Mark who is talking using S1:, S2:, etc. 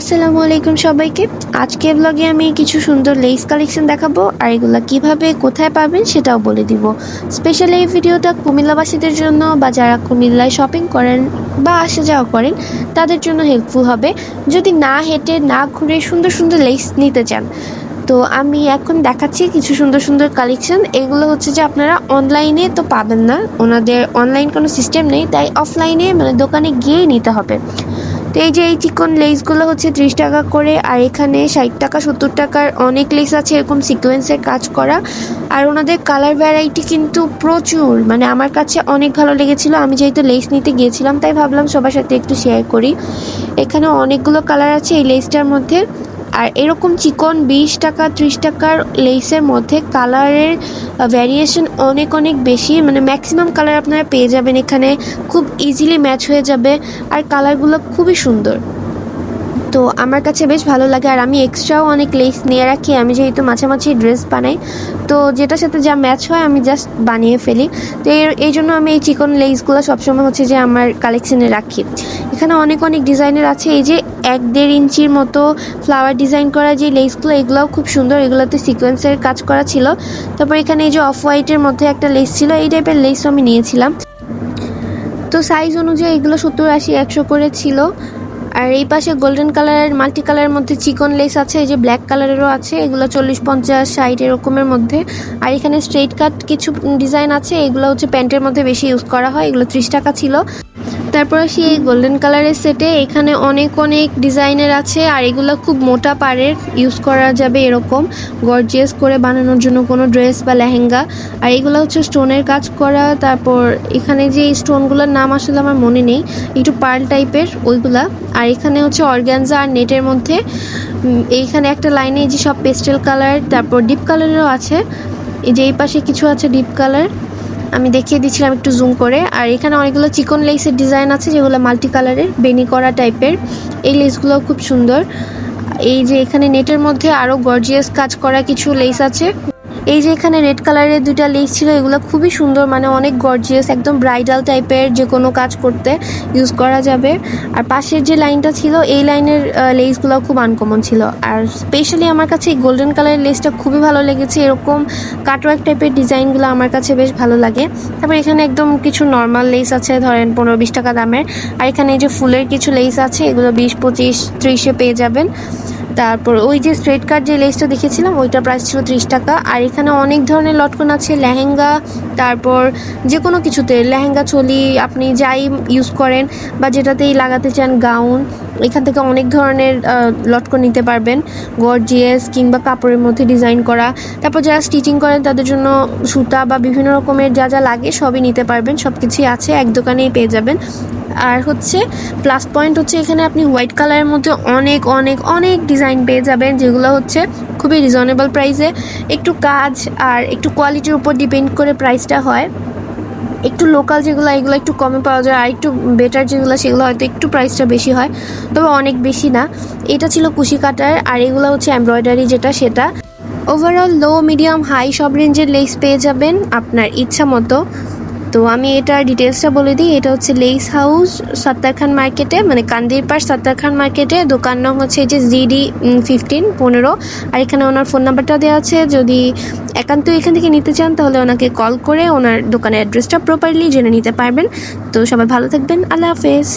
S1: আসসালামু আলাইকুম সবাইকে। আজকে ব্লগে আমি কিছু সুন্দর লেস কালেকশন দেখাবো আর এগুলো কীভাবে কোথায় পাবেন সেটাও বলে দিব। স্পেশালি এই ভিডিওটা কুমিল্লাবাসীদের জন্য বা যারা কুমিল্লায় শপিং করেন বা আসা যাওয়া করেন, তাদের জন্য হেল্পফুল হবে। যদি না হেঁটে, না ঘুরে সুন্দর সুন্দর লেস নিতে চান, তো আমি এখন দেখাচ্ছি কিছু সুন্দর সুন্দর কালেকশন এগুলো হচ্ছে যে আপনারা অনলাইনে তো পাবেন না, ওনাদের অনলাইন কোনো সিস্টেম নেই, তাই অফলাইনে মানে দোকানে গিয়েই নিতে হবে। তো এই যে এই চিকন লেসগুলো হচ্ছে ত্রিশ টাকা করে, আর এখানে ষাট টাকা, সত্তর টাকার অনেক লেস আছে এরকম সিকোয়েন্সের কাজ করা। আর ওনাদের কালার ভ্যারাইটি কিন্তু প্রচুর মানে আমার কাছে অনেক ভালো লেগেছিল। আমি যেহেতু লেস নিতে গিয়েছিলাম, তাই ভাবলাম সবার সাথে একটু শেয়ার করি। এখানে অনেকগুলো কালার আছে এই লেসটার মধ্যে। আর এরকম চিকন বিশ টাকা, ত্রিশ টাকার লেসের মধ্যে কালারের ভ্যারিয়েশন অনেক অনেক বেশি। মানে ম্যাক্সিমাম কালার আপনারা পেয়ে যাবেন এখানে। খুব ইজিলি ম্যাচ হয়ে যাবে। আর কালারগুলো খুবই সুন্দর। তো আমার কাছে বেশ ভালো লাগে আর আমি এক্সট্রাও অনেক লেস নিয়ে রাখি। আমি যেহেতু মাঝামাঝি ড্রেস বানাই, তো যেটার সাথে যা ম্যাচ হয় আমি জাস্ট বানিয়ে ফেলি। তো এর, এই জন্য আমি এই চিকন লেসগুলো সবসময় হচ্ছে যে আমার কালেকশানে রাখি। এখানে অনেক অনেক ডিজাইনের আছে, এই যে এক দেড় ইঞ্চির মতো ফ্লাওয়ার ডিজাইন করা যে লেসগুলো এগুলোও খুব সুন্দর। এগুলোতে সিকোয়েন্সের কাজ করা ছিল। তারপর এখানে এই যে অফ হোয়াইটের মধ্যে একটা লেস ছিল, এই টাইপের লেসও আমি নিয়েছিলাম। তো সাইজ অনুযায়ী এগুলো সত্তর আশি, একশো করে ছিল। আর এই পাশে গোল্ডেন কালারের মাল্টি কালারের মধ্যে চিকন লেস আছে, এই যে ব্ল্যাক কালারেরও আছে, এগুলো চল্লিশ, পঞ্চাশ, ষাট এরকমের মধ্যে। আর এখানে স্ট্রেট কাট কিছু ডিজাইন আছে, এগুলো হচ্ছে প্যান্টের মধ্যে বেশি ইউজ করা হয়, এগুলো ত্রিশ টাকা ছিল। তারপর আসি এই গোল্ডেন কালারের সেটে এখানে অনেক অনেক ডিজাইনের আছে, আর এগুলো খুব মোটা পাড়ের ইউজ করা যাবে এরকম গর্জিয়াস করে বানানোর জন্য কোনো ড্রেস বা লেহেঙ্গা। আর এগুলো হচ্ছে স্টোনের কাজ করা, তারপর এখানে যে স্টোনগুলোর নাম আসলে আমার মনে নেই, একটু পার্ল টাইপের ওইগুলা। আর এখানে হচ্ছে অর্গ্যানজা আর নেটের মধ্যে এইখানে একটা লাইনে যে সব পেস্টেল কালার তারপর ডিপ কালারেরও আছে। এই যে এই পাশে কিছু আছে ডিপ কালার আমি দেখিয়ে দিচ্ছিলাম একটু জুম করে। আর এখানে অনেকগুলো চিকন লেসের ডিজাইন আছে, যেগুলো মাল্টি কালারের বেনি করা টাইপের এই লেসগুলো খুব সুন্দর। এই যে এখানে নেটের মধ্যে আরও গর্জিয়াস কাজ করা কিছু লেস আছে। এই যে এখানে রেড কালারের দুইটা লেস ছিল, এগুলো খুবই সুন্দর মানে অনেক গর্জিয়াস একদম ব্রাইডাল টাইপের যে কোনো কাজ করতে ইউজ করা যাবে। আর পাশের যে লাইনটা ছিল, এই লাইনের লেসগুলো খুব আনকমন ছিল। আর স্পেশালি আমার কাছে এই গোল্ডেন কালারের লেসটা খুবই ভালো লেগেছে। এরকম কাটওয়ার্ক টাইপের ডিজাইনগুলো আমার কাছে বেশ ভালো লাগে। তারপর এখানে একদম কিছু নর্মাল লেস আছে, ধরেন পনেরো বিশ টাকা দামের। আর এখানে এই যে ফুলের কিছু লেস আছে, এগুলো বিশ, পঁচিশ, ত্রিশে পেয়ে যাবেন। তারপর ওই যে স্ট্রেট কাট যে লেসটা দেখেছিলাম ওইটার প্রাইস ছিল ত্রিশ টাকা। আর এখানে অনেক ধরনের লটকন আছে, লেহেঙ্গা, তারপর যে কোনো কিছুতে, লেহেঙ্গা চলি আপনি যাই ইউজ করেন বা যেটাতেই লাগাতে চান গাউন এখান থেকে অনেক ধরনের আহ, লটকন নিতে পারবেন। গর্জিয়াস কিংবা কাপড়ের মধ্যে ডিজাইন করা। তারপর যারা স্টিচিং করেন তাদের জন্য সুতা বা বিভিন্ন রকমের যা যা লাগে সবই নিতে পারবেন। সব কিছুই আছে এক দোকানেই পেয়ে যাবেন। আর হচ্ছে প্লাস পয়েন্ট হচ্ছে এখানে আপনি হোয়াইট কালারের মধ্যে অনেক অনেক অনেক ডিজাইন পেয়ে যাবেন যেগুলো হচ্ছে খুবই রিজনেবল প্রাইসে একটু কাজ আর একটু কোয়ালিটির উপর ডিপেন্ড করে প্রাইসটা হয়। একটু লোকাল যেগুলো, এগুলো একটু কমে পাওয়া যায়, আর একটু বেটার যেগুলো, সেগুলো হয়তো একটু প্রাইসটা বেশি হয়, তবে অনেক বেশি না। এটা ছিল কুশি কাটার আর এগুলো হচ্ছে এমব্রয়ডারি যেটা, সেটা। ওভারঅল লো মিডিয়াম হাই সব রেঞ্জের লেস পেয়ে যাবেন আপনার ইচ্ছা মতো। তো আমি এটার ডিটেলসটা বলে দিই। এটা হচ্ছে লেস হাউস সত্তার খান মার্কেটে মানে কান্দির পাশ সত্তার খান মার্কেটে দোকান নাম হচ্ছে এই যে জিডি ফিফটিন পনেরো। আর এখানে ওনার ফোন নাম্বারটা দেওয়া আছে। যদি একান্ত এখান থেকে নিতে চান, তাহলে ওনাকে কল করে ওনার দোকানের অ্যাড্রেসটা প্রপারলি জেনে নিতে পারবেন। তো সবাই ভালো থাকবেন। আল্লাহ হাফেজ।